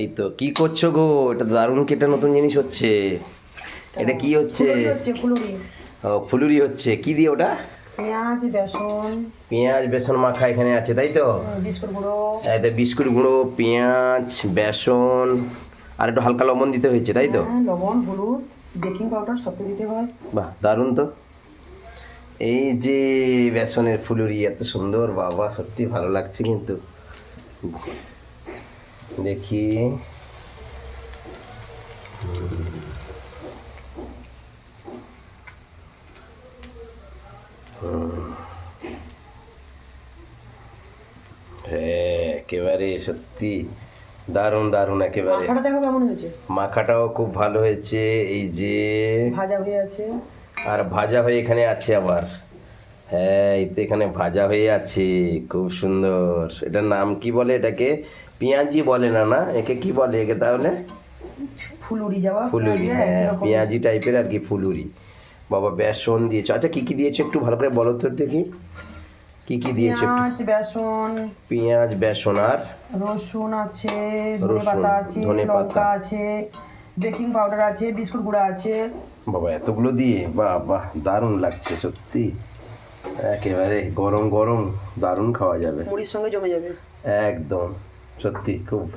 এই তো কি করছ গো? এটা দারুণ কি একটা নতুন জিনিস হচ্ছে। এটা কি হচ্ছে? ও ফুলুরি হচ্ছে। কি দিয়ে ওটা? পেঁয়াজ বেসন। পেঁয়াজ বেসন মাখা এখানে আছে তাই তো? বিস্কুট গুঁড়ো। এতে বিস্কুট গুঁড়ো পেঁয়াজ বেসন আর একটু হালকা লবণ দিতে হয়েছে তাই তো? হ্যাঁ, লবণ হলুদ বেকিং পাউডার সব দিতে হয়। বাহ দারুণ তো। এই যে বেসনের ফুলুরি এত সুন্দর বাবা সত্যি ভালো লাগছে কিন্তু। দেখি। হ্যাঁ একেবারে সত্যি দারুণ দারুণ একেবারে। মাখাটা দেখো কেমন হয়েছে? মাখাটাও খুব ভালো হয়েছে এই যে ভাজা হয়ে আছে। আর ভাজা হয়ে এখানে আছে আবার। হ্যাঁ এই তো এখানে ভাজা হয়ে আছে খুব সুন্দর। এটার নাম কি বলে এটাকে? পেঁয়াজি বলে না না? একে কি বলে একে তাহলে? ফুলুরি যাওয়া ফুলুরি হ্যাঁ পেঁয়াজি টাইপের আর কি ফুলুরি। বাবা বেসন দিয়েছ। আচ্ছা কি কি দিয়েছ একটু ভালো করে বলো তো দেখি। কি কি দিয়েছ একটু? বেসন। পেঁয়াজ বেসন আর? রসুন আছে ধনে রসুন, আছে ধনেপাতা। লঙ্কা আছে বেকিং পাউডার আছে বিস্কুট গুঁড়া আছে। বাবা এতগুলো দিয়ে? বাহ বাহ দারুণ লাগছে সত্যি। একেবারে গরম গরম দারুণ খাওয়া যাবে। মুড়ির সঙ্গে জমে যাবে। একদম সত্যি খুব।